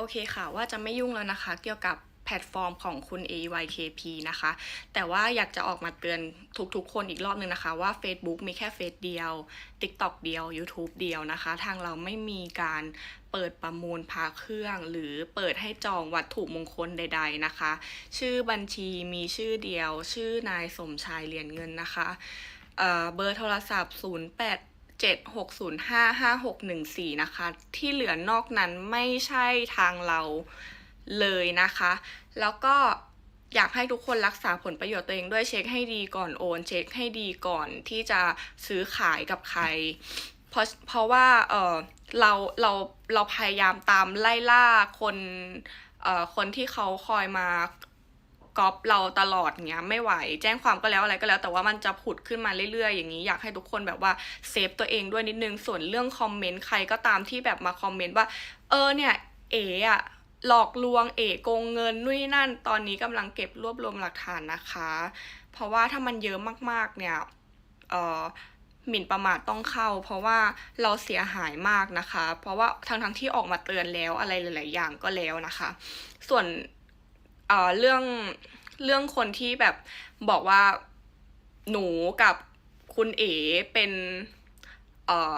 โอเคค่ะ ว่าจะไม่ยุ่งแล้วนะคะ เกี่ยวกับแพลตฟอร์มของคุณ AYKP นะคะ แต่ว่าอยากจะออกมาเตือนทุกๆ คนอีกรอบนึงนะคะ ว่า Facebook มีแค่เฟซเดียว TikTok เดียว YouTube เดียวนะคะ ทางเราไม่มีการเปิดประมูลพาเครื่อง หรือเปิดให้จองวัตถุมงคลใด ๆนะคะ ชื่อบัญชีมีชื่อเดียว ชื่อนายสมชายเหรียญเงินนะคะเเบอร์โทรศัพท์ 08 76055614 นะคะ ที่เหลือนอกนั้นไม่ใช่ทางเราเลยนะคะ แล้วก็อยากให้ทุกคนรักษาผลประโยชน์ตัวเองด้วยเช็คให้ดีก่อนโอน เช็คให้ดีก่อนที่จะซื้อขายกับใคร เพราะเพราะว่าเออเราเราเราพยายามตามไล่ล่าคนเอ่อคนที่เขาคอยมา ก๊อปเราตลอดเงี้ยไม่ไหวแจ้งความก็แล้วอะไรก็แล้ว แต่ว่ามันจะผุดขึ้นมาเรื่อยๆ อย่างนี้อยากให้ทุกคนแบบว่าเซฟตัวเองด้วยนิดนึงส่วนเรื่องคอมเมนต์ใครก็ตามที่แบบมาคอมเมนต์ว่า เออเนี่ยเอ๋อะหลอกลวงเอ๋โกงเงินนู่นนนั่น ตอนนี้กำลังเก็บรวบรวมหลักฐานนะคะ เพราะว่าถ้ามันเยอะมากๆเนี่ยเออหมิ่นประมาทต้องเข้า เพราะว่าเราเสียหายมากนะคะ เพราะว่าทั้งทั้งๆที่ออกมาเตือนแล้วอะไรหลาย ๆ อย่างก็แล้วนะคะ ส่วน เอ่อเรื่องเรื่องคนที่แบบบอกว่าหนูกับคุณเอ๋เป็นเอ่อ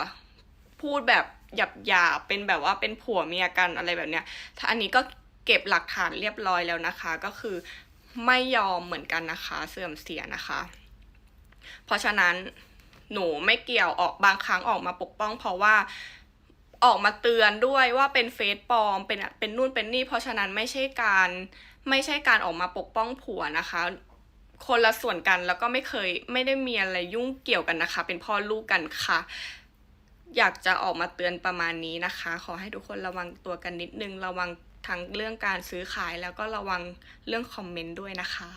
พูดแบบหยาบหยาบๆเป็นแบบว่าเป็นผัวเมียกันอะไรแบบเนี้ย ถ้าอันนี้ก็เก็บหลักฐานเรียบร้อยแล้วนะคะ ก็คือไม่ยอมเหมือนกันนะคะ เสื่อมเสียนะคะ เพราะฉะนั้นหนูไม่เกี่ยวออกบางครั้งออกมาปกป้อง เพราะว่า ออกมาเตือนด้วยว่าเป็นเฟซปลอมเป็นเป็นนู่นเป็นนี่ เพราะฉะนั้นไม่ใช่การไม่ใช่การออกมาปกป้องผัวนะคะ คนละส่วนกันแล้วก็ไม่เคยไม่ได้มีอะไรยุ่งเกี่ยวกันนะคะ เป็นพ่อลูกกันค่ะ อยากจะออกมาเตือนประมาณนี้นะคะ ขอให้ทุกคนระวังตัวกันนิดนึง ระวังทั้งเรื่องการซื้อขายแล้วก็ระวังเรื่องคอมเมนต์ด้วยนะคะ